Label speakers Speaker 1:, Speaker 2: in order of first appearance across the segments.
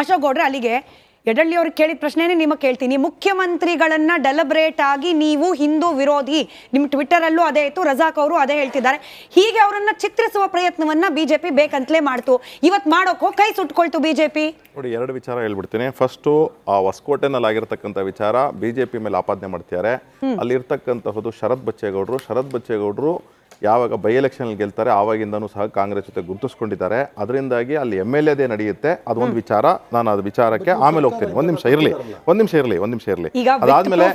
Speaker 1: ಅಶೋಕ್ ಗೌಡ್ರೆ ಅಲ್ಲಿಗೆ ಯಡಳ್ಳಿ ಅವ್ರಿಗೆ ಕೇಳಿದ ಪ್ರಶ್ನೆನೇ ನಿಮಗೆ ಕೇಳ್ತೀನಿ. ಮುಖ್ಯಮಂತ್ರಿಗಳನ್ನ ಡೆಲಬ್ರೇಟ್ ಆಗಿ ನೀವು ಹಿಂದೂ ವಿರೋಧಿ ನಿಮ್ಮ ಟ್ವಿಟರ್ ಅಲ್ಲೂ ಅದೇ ಇತ್ತು ರಜಾಕ್ ಅವರು ಅದೇ ಹೇಳ್ತಿದ್ದಾರೆ. ಹೀಗೆ ಅವರನ್ನ ಚಿತ್ರಿಸುವ ಪ್ರಯತ್ನವನ್ನ ಬಿಜೆಪಿ ಬೇಕಂತಲೇ ಮಾಡ್ತು. ಇವತ್ ಮಾಡೋಕೋ ಕೈ ಸುಟ್ಕೊಳ್ತು ಬಿಜೆಪಿ.
Speaker 2: ನೋಡಿ ಎರಡು ವಿಚಾರ ಹೇಳ್ಬಿಡ್ತೀನಿ. ಫಸ್ಟು ಆ ಹೊಸಕೋಟೆನಲ್ಲಿ ಆಗಿರ್ತಕ್ಕಂಥ ವಿಚಾರ ಬಿಜೆಪಿ ಮೇಲೆ ಆಪಾದನೆ ಮಾಡ್ತಿದ್ದಾರೆ. ಅಲ್ಲಿರ್ತಕ್ಕಂತಹದ್ದು ಶರತ್ ಬಚ್ಚೇಗೌಡರು. ಶರತ್ ಬಚ್ಚೇಗೌಡರು ಯಾವಾಗ ಬೈ ಎಲೆಕ್ಷನ್ ಗೆಲ್ತಾರೆ ಆವಾಗಿಂದನೂ ಸಹ ಕಾಂಗ್ರೆಸ್ ಜೊತೆ ಗುರುತಿಸ್ಕೊಂಡಿದ್ದಾರೆ. ಅದರಿಂದಾಗಿ ಅಲ್ಲಿ ಎಂ ಎಲ್ ಎದೇ ನಡೆಯುತ್ತೆ. ಅದೊಂದು ವಿಚಾರ. ನಾನು ಅದು ವಿಚಾರಕ್ಕೆ ಆಮೇಲೆ ಹೋಗ್ತೀನಿ. ಒಂದ್ ನಿಮಿಷ ಇರಲಿ. ಒಂದ್ ನಿಮಿಷ ಇರಲಿ ಒಂದ್ ನಿಮಿಷ ಇರಲಿ. ಅದಾದ್ಮೇಲೆ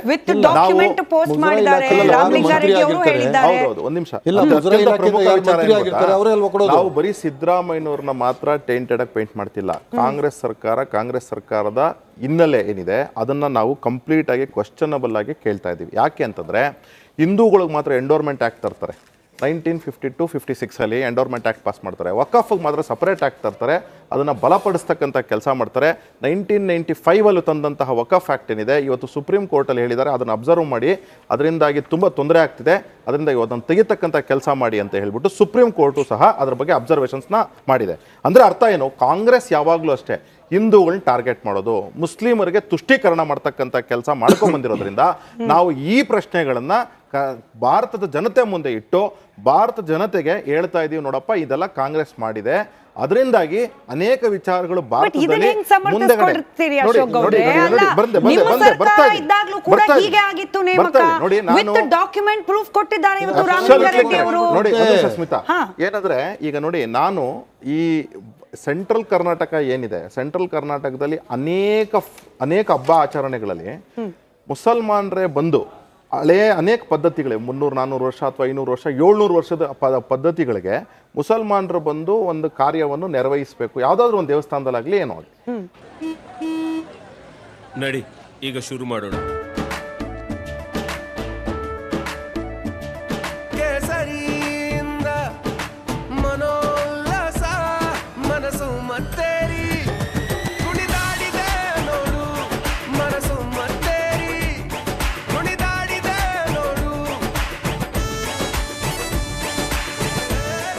Speaker 2: ಹೌದೌದು ಒಂದ್ ನಿಮಿಷ. ನಾವು ಬರೀ ಸಿದ್ದರಾಮಯ್ಯವ್ರನ್ನ ಮಾತ್ರ ಟೇಂಟೆಡ್ ಆಗಿ ಪೇಂಟ್ ಮಾಡ್ತಿಲ್ಲ. ಕಾಂಗ್ರೆಸ್ ಸರ್ಕಾರ ಕಾಂಗ್ರೆಸ್ ಸರ್ಕಾರದ ಹಿನ್ನೆಲೆ ಏನಿದೆ ಅದನ್ನ ನಾವು ಕಂಪ್ಲೀಟ್ ಆಗಿ ಕ್ವಶನಬಲ್ ಆಗಿ ಕೇಳ್ತಾ ಇದೀವಿ ಯಾಕೆ ಅಂತಂದ್ರೆ ಹಿಂದೂಗಳಿಗೆ ಮಾತ್ರ ಎಂಡೋರ್ಮೆಂಟ್ ಆಕ್ಟ್ ತರ್ತಾರೆ ನೈನ್ಟೀನ್ ಫಿಫ್ಟಿ ಟು ಫಿಫ್ಟಿ ಸಿಕ್ಸಲ್ಲಿ ಎಂಡೋರ್ಮೆಂಟ್ ಆ್ಯಕ್ಟ್ ಪಾಸ್ ಮಾಡ್ತಾರೆ. ವಕಫ್ಗೆ ಮಾತ್ರ ಸಪ್ರೇಟ್ ಆ್ಯಕ್ಟ್ ತರ್ತಾರೆ. ಅದನ್ನು ಬಲಪಡಿಸ್ತಕ್ಕಂಥ ಕೆಲಸ ಮಾಡ್ತಾರೆ. ನೈನ್ಟೀನ್ ನೈಂಟಿ ಫೈವಲ್ಲಿ ತಂದಂತಹ ವಕಫ್ ಆ್ಯಕ್ಟ್ ಏನಿದೆ, ಇವತ್ತು ಸುಪ್ರೀಂ ಕೋರ್ಟಲ್ಲಿ ಹೇಳಿದ್ದಾರೆ, ಅದನ್ನು ಅಬ್ಸರ್ವ್ ಮಾಡಿ, ಅದರಿಂದಾಗಿ ತುಂಬ ತೊಂದರೆ ಆಗ್ತಿದೆ. ಅದರಿಂದ ಅದನ್ನು ತೆಗಿತಕ್ಕಂಥ ಕೆಲಸ ಮಾಡಿ ಅಂತ ಹೇಳಿಬಿಟ್ಟು ಸುಪ್ರೀಂ ಕೋರ್ಟು ಸಹ ಅದ್ರ ಬಗ್ಗೆ ಅಬ್ಸರ್ವೇಷನ್ಸ್ನ ಮಾಡಿದೆ. ಅಂದರೆ ಅರ್ಥ ಏನು? ಕಾಂಗ್ರೆಸ್ ಯಾವಾಗಲೂ ಅಷ್ಟೇ ಹಿಂದೂಗಳನ್ನ ಟಾರ್ಗೆಟ್ ಮಾಡೋದು, ಮುಸ್ಲಿಮರಿಗೆ ತುಷ್ಟೀಕರಣ ಮಾಡ್ತಕ್ಕಂಥ ಕೆಲಸ ಮಾಡ್ಕೊಂಬಂದಿರೋದ್ರಿಂದ ನಾವು ಈ ಪ್ರಶ್ನೆಗಳನ್ನು ಕ- ಭಾರತದ ಜನತೆ ಮುಂದೆ ಇಟ್ಟು, ಭಾರತ ಜನತೆಗೆ ಹೇಳ್ತಾ ಇದ್ದೀವಿ ನೋಡಪ್ಪ, ಇದೆಲ್ಲ ಕಾಂಗ್ರೆಸ್ ಮಾಡಿದೆ. ಅದರಿಂದಾಗಿ ಅನೇಕ ವಿಚಾರಗಳು ಭಾರತದಲ್ಲಿ ನೋಡಿ,
Speaker 1: ಡಾಕ್ಯುಮೆಂಟ್ ಪ್ರೂಫ್ ಕೊಟ್ಟಿದ್ದಾರೆ
Speaker 2: ನೋಡಿ ಸ್ಮಿತಾ ಏನಂದ್ರೆ ಈಗ ನೋಡಿ ನಾನು ಈ ಸೆಂಟ್ರಲ್ ಕರ್ನಾಟಕ ಏನಿದೆ ಸೆಂಟ್ರಲ್ ಕರ್ನಾಟಕದಲ್ಲಿ ಅನೇಕ ಅನೇಕ ಹಬ್ಬ ಆಚರಣೆಗಳಲ್ಲಿ ಮುಸಲ್ಮಾನರೇ ಬಂದು ಹಳೇ ಅನೇಕ ಪದ್ಧತಿಗಳಿವೆ. ಮುನ್ನೂರು ನಾನ್ನೂರು ವರ್ಷ ಅಥವಾ ಐನೂರು ವರ್ಷ, ಏಳ್ನೂರು ವರ್ಷದ ಪ- ಪದ್ಧತಿಗಳಿಗೆ ಮುಸಲ್ಮಾನರು ಬಂದು ಒಂದು ಕಾರ್ಯವನ್ನು ನೆರವೇರಿಸಬೇಕು. ಯಾವುದಾದ್ರೂ ಒಂದು ದೇವಸ್ಥಾನದಲ್ಲಾಗಲಿ ಏನೋ ಆಗಲಿ.
Speaker 3: ನಡಿ, ಈಗ ಶುರು ಮಾಡೋಣ.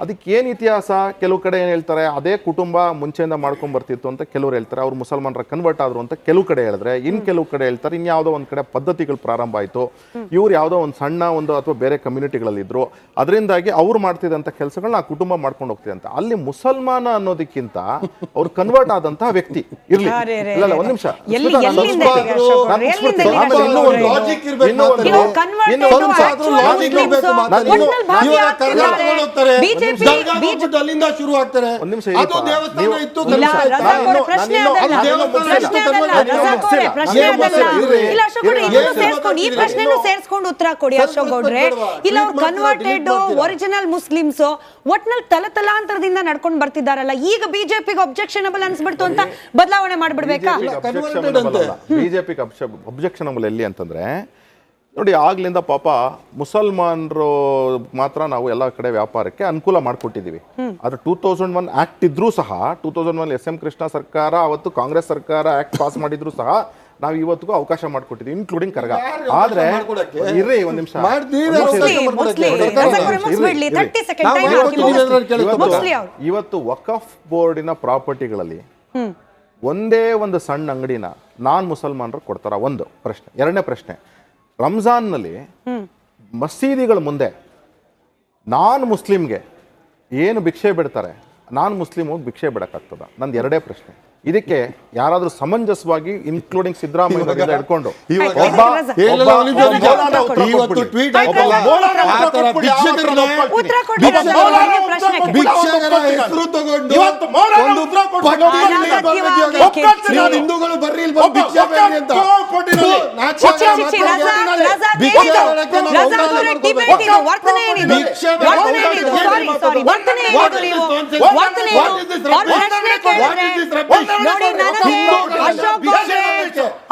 Speaker 2: ಅದಕ್ಕೆ ಏನು ಇತಿಹಾಸ? ಕೆಲವು ಕಡೆ ಏನು ಹೇಳ್ತಾರೆ ಅದೇ ಕುಟುಂಬ ಮುಂಚೆಯಿಂದ ಮಾಡ್ಕೊಂಡು ಬರ್ತಿತ್ತು ಅಂತ ಕೆಲವರು ಹೇಳ್ತಾರೆ. ಅವ್ರು ಮುಸಲ್ಮಾನರ ಕನ್ವರ್ಟ್ ಆದ್ರು ಅಂತ ಕೆಲವು ಕಡೆ ಹೇಳಿದ್ರೆ ಇನ್ನು ಕೆಲವು ಕಡೆ ಹೇಳ್ತಾರೆ ಇನ್ಯಾವುದೋ ಒಂದು ಕಡೆ ಪದ್ಧತಿಗಳು ಪ್ರಾರಂಭ ಆಯಿತು. ಇವ್ರು ಯಾವುದೋ ಒಂದು ಸಣ್ಣ ಒಂದು ಅಥವಾ ಬೇರೆ ಕಮ್ಯುನಿಟಿಗಳಲ್ಲಿದ್ದರು ಅದರಿಂದಾಗಿ ಅವ್ರು ಮಾಡ್ತಿದ್ದಂಥ ಕೆಲಸಗಳನ್ನ ಆ ಕುಟುಂಬ ಮಾಡ್ಕೊಂಡು ಹೋಗ್ತಿದೆ ಅಂತ ಅಲ್ಲಿ ಮುಸಲ್ಮಾನ ಅನ್ನೋದಕ್ಕಿಂತ ಅವ್ರು ಕನ್ವರ್ಟ್ ಆದಂತಹ ವ್ಯಕ್ತಿ ಇರ್ಲಿ. ಇಲ್ಲ. ಒಂದ್ ನಿಮಿಷ. ಇನ್ನೂ ಒಂದು-
Speaker 4: ಅಲ್ಲಿಂದ ಶುರು ಆಗ್ತಾರೆ. ಅದು. ದೇವಸ್ಥಾನ ಇತ್ತು
Speaker 1: ಪ್ರಶ್ನೆ. ಇಲ್ಲ ಅಶೋಕ್ ಇದನ್ನು ಈ. ಪ್ರಶ್ನೆನೂ ಸೇರಿಸ್ಕೊಂಡು ಉತ್ತರ ಕೊಡಿ ಅಶೋಕ್ ಗೌಡ್ರೆ ಇಲ್ಲ ಅವ್ರು ಕನ್ವರ್ಟೆಡ್? ಒರಿಜಿನಲ್ ಮುಸ್ಲಿಮ್ಸ್ ಒಟ್ನಲ್ಲಿ ತಲತಲಾಂತರದಿಂದ ನಡ್ಕೊಂಡು ಬರ್ತಿದ್ದಾರಲ್ಲ ಈಗ ಬಿಜೆಪಿಗೆ ಅಬ್ಜೆಕ್ಷನಬಲ್ ಅನ್ಸ್ಬಿಡ್ತು ಅಂತ ಬದಲಾವಣೆ ಮಾಡ್ಬಿಡ್ಬೇಕಾ?
Speaker 4: ಬಿಜೆಪಿ ಅಂತೆ.
Speaker 2: ಬಿಜೆಪಿಗೆ ಅಬ್ಜೆಕ್ಷನಬಲ್ ಎಲ್ಲಿ ಅಂತಂದ್ರೆ ನೋಡಿ ಆಗ್ಲಿಂದ ಪಾಪ ಮುಸಲ್ಮಾನರು ಮಾತ್ರ ನಾವು ಎಲ್ಲ ಕಡೆ ವ್ಯಾಪಾರಕ್ಕೆ ಅನುಕೂಲ ಮಾಡಿಕೊಟ್ಟಿದ್ದೀವಿ. ಆದ್ರೆ ಟೂ ತೌಸಂಡ್ ಒನ್ ಆಕ್ಟ್ ಇದ್ರೂ ಸಹ two thousand one S M Krishna ಸರ್ಕಾರ ಅವತ್ತು ಕಾಂಗ್ರೆಸ್ ಸರ್ಕಾರ ಆಕ್ಟ್ ಪಾಸ್ ಮಾಡಿದ್ರು ಸಹ ನಾವು ಇವತ್ತಿಗೂ ಅವಕಾಶ ಮಾಡಿಕೊಟ್ಟಿದ್ದೀವಿ ಇನ್ಕ್ಲೂಡಿಂಗ್ ಕರ್ಗ. ಆದ್ರೆ? ಇರ್ರಿ ಒಂದ್ ನಿಮಿಷ. ಇವತ್ತು ವಕಫ್ ಬೋರ್ಡಿನ ಪ್ರಾಪರ್ಟಿಗಳಲ್ಲಿ ಒಂದೇ ಒಂದು ಸಣ್ಣ ಅಂಗಡಿನ ನಾನ್ ಮುಸಲ್ಮಾನರು ಕೊಡ್ತಾರ ಒಂದು ಪ್ರಶ್ನೆ ಎರಡನೇ ಪ್ರಶ್ನೆ. ರಂಜಾನ್ನಲ್ಲಿ ಮಸೀದಿಗಳ ಮುಂದೆ ನಾನ್ ಮುಸ್ಲಿಮ್ಗೆ ಏನು ಭಿಕ್ಷೆ ಬಿಡ್ತಾರೆ ನಾನ್ ಮುಸ್ಲಿಮ್ ಹೋಗಿ ಭಿಕ್ಷೆ ಬಿಡಕ್ಕಾಗ್ತದ? ನಂದು ಎರಡೇ ಪ್ರಶ್ನೆ. ಇದಕ್ಕೆ ಯಾರಾದ್ರೂ ಸಮಂಜಸವಾಗಿ ಇನ್ಕ್ಲೂಡಿಂಗ್ ಸಿದ್ದರಾಮಯ್ಯ ಹಿಡ್ಕೊಂಡು ಒಬ್ಬ
Speaker 1: ಅವ್ರೆ.
Speaker 4: ನೀವು ಹಿಂದೂಗಳು ಬರ್ರಿ ಇಲ್ಲಿ ಬಂದು ಭಿಕ್ಷೆ ಬೇಡಿ ಅಂತ.
Speaker 1: ಅವರೇ? ಅವ್ರ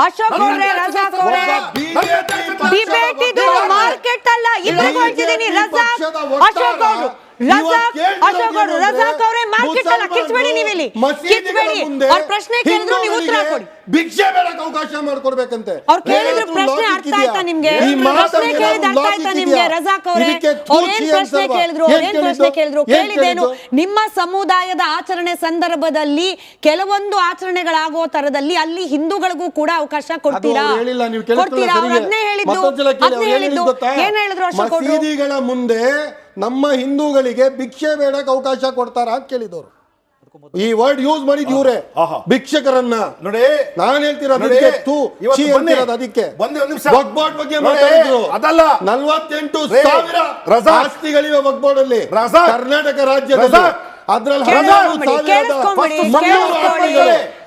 Speaker 1: ಅಶೋಕ್ ಗೌಡ್ರೆ ರಜಾಕ್ ಅವರೇ. ಡಿಬೇಟ್ ಇದು ಮಾರ್ಕೆಟ್ ಅಲ್ಲ. ಇಬ್ಬರಿಗೂ ಹೇಳ್ತಿದ್ದೀನಿ ರಜಾಕ್ ಅಶೋಕ್ ಅವರು. ರಜಾಕ್ ಅಶೋಕ್ ಅವರು. ರಜಾಕ್ ಅವರೇ ಮಾರ್ಕೆಟ್ ಕಿಚ್ಬೇಡಿ ನೀವಿಲ್ಲಿ. ಕಿಚ್ಬೇಡಿ ಅವ್ರ ಪ್ರಶ್ನೆ ಕೇಳಿದ್ರು ನೀವು ಉತ್ತರ ಕೊಡಿ.
Speaker 4: ಭಿಕ್ಷೆ ಬೇಡಕ್ಕೆ ಅವಕಾಶ ಮಾಡ್ಕೊಡ್ಬೇಕಂತೆ.
Speaker 1: ಅವ್ರು ಕೇಳಿದ್ರು ಪ್ರಶ್ನೆ ಅರ್ಥ ಆಯ್ತಾ ನಿಮ್ಗೆ? ಪ್ರಶ್ನೆ ಕೇಳಿದ ಅರ್ಥ ಆಯ್ತಾ ನಿಮ್ಗೆ ರಜಾಕ್ ಅವರೇ?
Speaker 4: ಇದಕ್ಕೆ
Speaker 1: ಅವ್ರು ಏನ್ ಪ್ರಶ್ನೆ ಕೇಳಿದ್ರು
Speaker 4: ಏನ್
Speaker 1: ಪ್ರಶ್ನೆ ಕೇಳಿದ್ರು? ಕೇಳಿದೇನು ನಿಮ್ಮ ಸಮುದಾಯದ ಆಚರಣೆ ಸಂದರ್ಭದಲ್ಲಿ ಕೆಲವೊಂದು ಆಚರಣೆಗಳಾಗೋ ತರದಲ್ಲಿ ಅಲ್ಲಿ ಹಿಂದೂಗಳಿಗೂ ಕೂಡ ಅವಕಾಶ ಕೊಡ್ತೀರಾ? ಕೊಡ್ತೀರಾ? ಅವ್ರು. ಅದನ್ನೇ ಹೇಳಿದ್ದು. ಅದನ್ನೇ ಹೇಳಿದ್ದು? ಏನ್ ಹೇಳಿದ್ರು ಅಶೋಕ್
Speaker 4: ಮುಂದೆ ನಮ್ಮ ಹಿಂದೂಗಳಿಗೆ ಭಿಕ್ಷೆ ಬೇಡಕ್ಕೆ ಅವಕಾಶ ಕೊಡ್ತಾರ ಅಂತ ಕೇಳಿದವರು ಈ ವರ್ಡ್ ಯೂಸ್ ಮಾಡಿದ್ ಇವ್ರೆ. ಭಿಕ್ಷಕರನ್ನ.
Speaker 5: ನೋಡಿ
Speaker 4: ನಾನ್ ಹೇಳ್ತಿರೋದು
Speaker 5: ನೋಡಿ,
Speaker 4: ಅದಕ್ಕೆ ತೂ ಚೀ. ಅಂತಿರೋದು ಬಗ್ಗೆ ಮಾತಾಡಿದ್ರು.
Speaker 5: ಅದಲ್ಲ.
Speaker 4: ನಲ್ವತ್ತೆಂಟು ಸಾವಿರ
Speaker 5: ರಜಾ
Speaker 4: ಆಸ್ತಿಗಳಿವೆ ವಕ್ಬೋರ್ಡ್ ಅಲ್ಲಿ. ಕರ್ನಾಟಕ ರಾಜ್ಯದಲ್ಲಿ. ಅದ್ರಲ್ಲಿ ಹದಿನಾರು ಸಾವಿರದ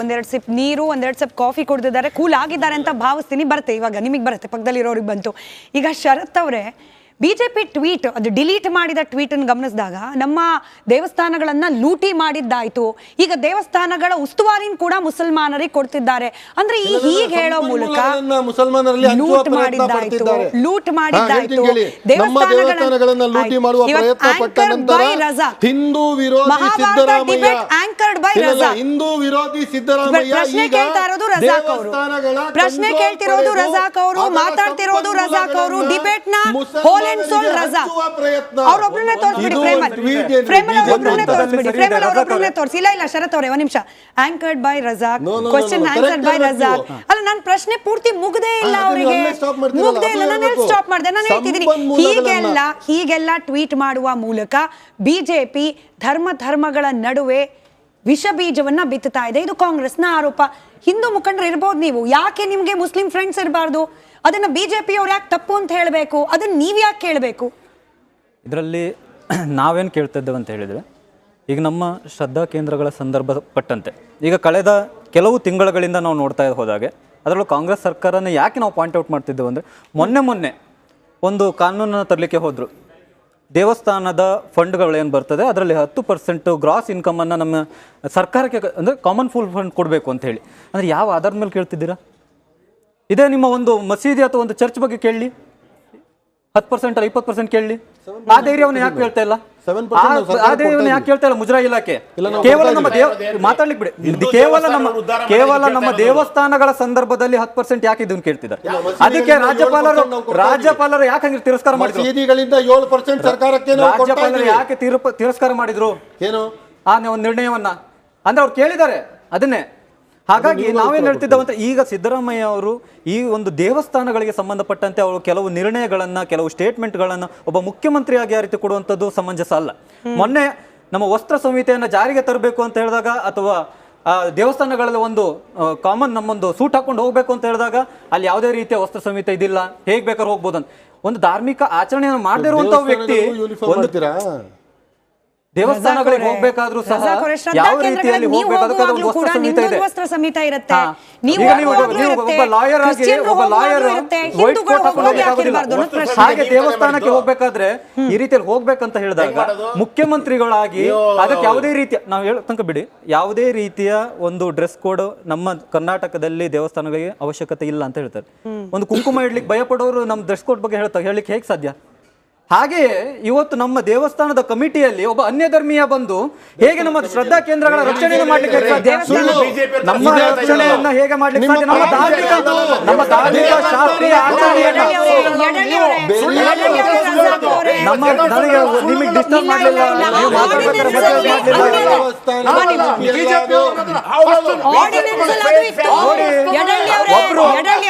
Speaker 1: ಒಂದೆರಡು ಸಿಪ್ ನೀರು ಒಂದೆರಡು ಸಿಪ್ ಕಾಫಿ ಕುಡಿದಿದ್ದಾರೆ. ಕೂಲ್ ಆಗಿದ್ದಾರೆ ಅಂತ ಭಾವಿಸ್ತೀನಿ. ಬರುತ್ತೆ ಇವಾಗ ನಿಮಗೆ ಬರುತ್ತೆ ಪಕ್ಕದಲ್ಲಿರೋರಿಗೆ ಬಂತು. ಈಗ ಶರತ್ ಅವರೇ ಬಿಜೆಪಿ ಟ್ವೀಟ್ ಅದು ಡಿಲೀಟ್ ಮಾಡಿದ ಟ್ವೀಟ್ ಅನ್ನು ಗಮನಿಸಿದಾಗ ನಮ್ಮ ದೇವಸ್ಥಾನಗಳನ್ನ ಲೂಟಿ ಮಾಡಿದ್ದಾಯ್ತು. ಈಗ ದೇವಸ್ಥಾನಗಳ ಉಸ್ತುವಾರಿನ ಕೂಡ ಮುಸಲ್ಮಾನರಿಗೆ ಕೊಡ್ತಿದ್ದಾರೆ. ಅಂದ್ರೆ ಈ ಹೀಗೆ ಹೇಳೋ ಮೂಲಕ ಲೂಟ್ ಮಾಡಿದ್ದಾಯ್ತು. ಲೂಟ್ ಮಾಡಿದ್ದಾಯ್ತು.
Speaker 4: ದೇವಸ್ಥಾನಗಳನ್ನ ಲೂಟಿ ಮಾಡುವ ಪ್ರಯತ್ನ ಪಟ್ಟ ನಂತರ ಹಿಂದೂ ವಿರೋಧಿ
Speaker 1: ಆಂಕರ್ಡ್ ಬೈ
Speaker 4: ಇಲ್ಲ, ಹಿಂದೂ ವಿರೋಧಿ ಸಿದ್ದರಾಮಯ್ಯ
Speaker 1: ಪ್ರಶ್ನೆ ಕೇಳ್ತಾ ಇರೋದು ರಜಾಕ್ ಅವರು ಪ್ರಶ್ನೆ ಕೇಳ್ತಿರೋದು ರಜಾಕ್ ಅವರು ಮಾತಾಡ್ತಿರೋದು ರಜಾಕ್ ಅವರು ಡಿಬೇಟ್ನ
Speaker 4: ಮುಸಲ್ಮಾನರಿಗೆ
Speaker 1: ಅಂಡ್ ಸೋಲ್ ರಜಾಕ್
Speaker 4: ಪ್ರಯತ್ನ.
Speaker 1: ಅವ್ರೊಬ್ರನ್ನೇ ತೋರಿಸ್ಬಿಡಿ ಫ್ರೇಮಲ್? ಫ್ರೇಮಲ್ ಅವ್ರೊಬ್ರನ್ನೇ ತೋರಿಸ್ಬಿಡಿ ಫ್ರೇಮಲ್ ಅವ್ರೊಬ್ರನ್ನೇ ತೋರಿಸಿ. ಇಲ್ಲ ಇಲ್ಲ ಶರತ್ ಅವರೇ ಒಂದ್ ನಿಮಿಷ. Anchored by Razak question
Speaker 4: no,
Speaker 1: answer by
Speaker 4: Raza.
Speaker 1: Razak ಅಲ್ಲ ನಾನು ಪ್ರಶ್ನೆ ಪೂರ್ತಿ ಮುಗ್ದೇ ಇಲ್ಲ ಅವರಿಗೆ. ಮುಗ್ದೇ ಇಲ್ಲ ನಾನು. ಸ್ಟಾಪ್ ಮಾಡಿದೆ? ನಾನು ಹೇಳ್ತಿದ್ದೀನಿ. ಹೀಗೆಲ್ಲ ಹೀಗೆಲ್ಲ ಟ್ವೀಟ್ ಮಾಡುವ ಮೂಲಕ ಬಿಜೆಪಿ ಧರ್ಮ ಧರ್ಮಗಳ ನಡುವೆ ವಿಷ ಬೀಜವನ್ನ ಬಿತ್ತುತ್ತಾ ಇದೆ. ಇದು ಕಾಂಗ್ರೆಸ್ನ ಆರೋಪ. ಹಿಂದೂ ಮುಖಂಡರು ಇರ್ಬೋದು ನೀವು. ಯಾಕೆ ನಿಮಗೆ ಮುಸ್ಲಿಂ ಫ್ರೆಂಡ್ಸ್ ಇರಬಾರ್ದು? ಅದನ್ನ ಬಿಜೆಪಿ ಅವ್ರು ಯಾಕೆ ತಪ್ಪು ಅಂತ ಹೇಳಬೇಕು? ಅದನ್ನ ನೀವು ಯಾಕೆ ಕೇಳಬೇಕು?
Speaker 6: ಇದರಲ್ಲಿ ನಾವೇನು ಕೇಳ್ತಾ ಇದ್ದೇವೆ ಅಂತ ಹೇಳಿದರೆ, ಈಗ ನಮ್ಮ ಶ್ರದ್ಧಾ ಕೇಂದ್ರಗಳ ಸಂದರ್ಭ ಪಟ್ಟಂತೆ ಈಗ ಕಳೆದ ಕೆಲವು ತಿಂಗಳುಗಳಿಂದ ನಾವು ನೋಡ್ತಾ ಹೋದಾಗೆ, ಅದರಲ್ಲೂ ಕಾಂಗ್ರೆಸ್ ಸರ್ಕಾರನ ಯಾಕೆ ನಾವು ಪಾಯಿಂಟ್ ಔಟ್ ಮಾಡ್ತಿದ್ದೇವೆ ಅಂದರೆ, ಮೊನ್ನೆ ಮೊನ್ನೆ ಒಂದು ಕಾನೂನನ್ನು ತರಲಿಕ್ಕೆ ಹೋದರು. ದೇವಸ್ಥಾನದ ಫಂಡ್ಗಳು ಏನು ಬರ್ತದೆ ಅದರಲ್ಲಿ ಹತ್ತು ಪರ್ಸೆಂಟು ಗ್ರಾಸ್ ಇನ್ಕಮನ್ನು ನಮ್ಮ ಸರ್ಕಾರಕ್ಕೆ ಅಂದರೆ ಕಾಮನ್ ಫುಲ್ ಫಂಡ್ ಕೊಡಬೇಕು ಅಂತ ಹೇಳಿ. ಅಂದರೆ ಯಾವ ಆಧಾರದ ಮೇಲೆ ಕೇಳ್ತಿದ್ದೀರಾ? ಇದೇ ನಿಮ್ಮ ಒಂದು ಮಸೀದಿ ಅಥವಾ ಒಂದು ಚರ್ಚ್ ಬಗ್ಗೆ ಕೇಳಿ. ಹತ್ತು ಪರ್ಸೆಂಟ್ ಅಲ್ಲ ಇಪ್ಪತ್ತು ಪರ್ಸೆಂಟ್ ಕೇಳಿ. ಆ ಧೈರ್ಯವನ್ನು ಯಾಕೆ ಹೇಳ್ತಾ ಇಲ್ಲ?
Speaker 4: 7%
Speaker 6: ಆ-
Speaker 4: ನಾವು ಸರ್ಕಾರ
Speaker 6: ಆ ಧೈರ್ಯವನ್ನು ಯಾಕೆ ಕೇಳ್ತಾ ಇಲ್ಲ ಮುಜರಾ ಇಲಾಖೆ? ಕೇವಲ ನಮ್ಮ ಮಾತಾಡ್ಲಿಕ್ಕೆ ಬಿಡಿ. ಇದು ಕೇವಲ ನಮ್ಮ ಕೇವಲ ನಮ್ಮ ದೇವಸ್ಥಾನಗಳ ಸಂದರ್ಭದಲ್ಲಿ ಹತ್ತು ಪರ್ಸೆಂಟ್ ಯಾಕೆ ಇದನ್ನು ಕೇಳ್ತಿದ್ದಾರೆ? ಅದಕ್ಕೆ ರಾಜ್ಯಪಾಲರು. ರಾಜ್ಯಪಾಲರು ಯಾಕೆ ಹಂಗೆ ತಿರಸ್ಕಾರ ಮಾಡಿದ್ರು?
Speaker 4: ಏಳು ಪರ್ಸೆಂಟ್ ಸರ್ಕಾರಕ್ಕೆ
Speaker 6: ರಾಜ್ಯಪಾಲರು ಯಾಕೆ ತೀರ್ಪ ತಿರಸ್ಕಾರ ಮಾಡಿದ್ರು?
Speaker 4: ಏನು?
Speaker 6: ಆ ನಿರ್ಣಯವನ್ನ. ಅಂದ್ರೆ ಅವ್ರು ಕೇಳಿದ್ದಾರೆ. ಅದನ್ನೇ. ಹಾಗಾಗಿ ನಾವೇನ್ ಹೇಳ್ತಿದ್ದೇವೆ ಅಂದ್ರೆ ಈಗ ಸಿದ್ದರಾಮಯ್ಯ ಅವರು ಈ ಒಂದು ದೇವಸ್ಥಾನಗಳಿಗೆ ಸಂಬಂಧಪಟ್ಟಂತೆ ಅವರು ಕೆಲವು ನಿರ್ಣಯಗಳನ್ನ ಕೆಲವು ಸ್ಟೇಟ್ಮೆಂಟ್ಗಳನ್ನ ಒಬ್ಬ ಮುಖ್ಯಮಂತ್ರಿಯಾಗಿ ಆ ರೀತಿ ಕೊಡುವಂಥದ್ದು ಸಮಂಜಸ ಅಲ್ಲ. ಮೊನ್ನೆ ನಮ್ಮ ವಸ್ತ್ರ ಸಂಹಿತೆಯನ್ನ ಜಾರಿಗೆ ತರಬೇಕು ಅಂತ ಹೇಳಿದಾಗ ಅಥವಾ ಆ ದೇವಸ್ಥಾನಗಳಲ್ಲಿ ಒಂದು ಕಾಮನ್ ನಮ್ಮೊಂದು ಸೂಟ್ ಹಾಕೊಂಡು ಹೋಗ್ಬೇಕು ಅಂತ ಹೇಳಿದಾಗ ಅಲ್ಲಿ ಯಾವುದೇ ರೀತಿಯ ವಸ್ತ್ರ ಸಂಹಿತೆ ಇದಿಲ್ಲ. ಹೇಗ್ ಬೇಕಾದ್ರೂ ಹೋಗ್ಬೋದು ಅಂತ ಒಂದು ಧಾರ್ಮಿಕ ಆಚರಣೆಯನ್ನು ಮಾಡದೇ ಇರುವಂತ ವ್ಯಕ್ತಿ ದೇವಸ್ಥಾನಗಳಿಗೆ ಹೋಗ್ಬೇಕಾದ್ರೂ ಸಹ ಯಾವ ರೀತಿಯಲ್ಲಿ ಹೋಗ್ಬೇಕು ವಸ್ತ್ರ ಸಂಹಿತ
Speaker 1: ಇರುತ್ತೆ. ನೀವು.
Speaker 6: ಒಬ್ಬ ಲಾಯರ್ ಆಗಿ ಒಬ್ಬ. ವೈಟ್ ಕೋಟ್ ಹಾಕೊಂಡು. ಹಾಗೆ ದೇವಸ್ಥಾನಕ್ಕೆ ಹೋಗ್ಬೇಕಾದ್ರೆ ಈ ರೀತಿಯಲ್ಲಿ ಹೋಗ್ಬೇಕಂತ ಹೇಳಿದಾಗ ಮುಖ್ಯಮಂತ್ರಿಗಳಾಗಿ ಅದಕ್ಕೆ ಯಾವುದೇ ರೀತಿಯ ನಾವು ಹೇಳ ತನಕ ಬಿಡಿ. ಯಾವುದೇ ರೀತಿಯ ಒಂದು ಡ್ರೆಸ್ ಕೋಡ್ ನಮ್ಮ ಕರ್ನಾಟಕದಲ್ಲಿ ದೇವಸ್ಥಾನಗಳಿಗೆ ಅವಶ್ಯಕತೆ ಇಲ್ಲ ಅಂತ ಹೇಳ್ತಾರೆ. ಒಂದು ಕುಂಕುಮ ಇಡ್ಲಿಕ್ಕೆ ಭಯ ಪಡೋರು ನಮ್ಮ ಡ್ರೆಸ್ ಕೋಡ್ ಬಗ್ಗೆ ಹೇಳ್ತಾರೆ ಹೇಳಲಿಕ್ಕೆ ಹೇಗೆ ಸಾಧ್ಯ? ಹಾಗೆಯೇ ಇವತ್ತು ನಮ್ಮ ದೇವಸ್ಥಾನದ ಕಮಿಟಿಯಲ್ಲಿ ಒಬ್ಬ ಅನ್ಯ ಧರ್ಮೀಯ ಬಂದು ಹೇಗೆ ನಮ್ಮ ಶ್ರದ್ಧಾ ಕೇಂದ್ರಗಳ ರಕ್ಷಣೆಯನ್ನು ಮಾಡ್ಲಿಕ್ಕೆ ಸಾಧ್ಯ. ನಮ್ಮ ರಕ್ಷಣೆಯನ್ನ ಹೇಗೆ ಮಾಡ್ಲಿಕ್ಕೆ ಸಾಧ್ಯ? ನಮ್ಮ ಧಾರ್ಮಿಕ ನಮ್ಮ ಧಾರ್ಮಿಕ ಶಾಸ್ತ್ರೀಯ ಆಚರಣೆಯನ್ನ
Speaker 1: ಯಡಳ್ಳಿ ಅವರೇ, ಅವರೇ,
Speaker 6: ನಮ್ಮ ನನಗೆ ನಿಮಗೆ ಡಿಸ್ಟರ್ಬ್ ಮಾಡಲಿಲ್ಲ ನೀವು ಮಾತಾಡ್ಬೇಕಾದ್ರೆ ಮಧ್ಯದಲ್ಲಿ ಮಾಡಲಿಲ್ಲ
Speaker 1: ಆರ್ಡಿನೆನ್ಸ್ ಅಲ್ಲಿ ಅದು ಇತ್ತು.
Speaker 6: ನೋಡಿ,
Speaker 1: ಯಡಳ್ಳಿ ಅವರೇ,
Speaker 6: ಒಬ್ರು-
Speaker 1: ಯಡಳ್ಳಿ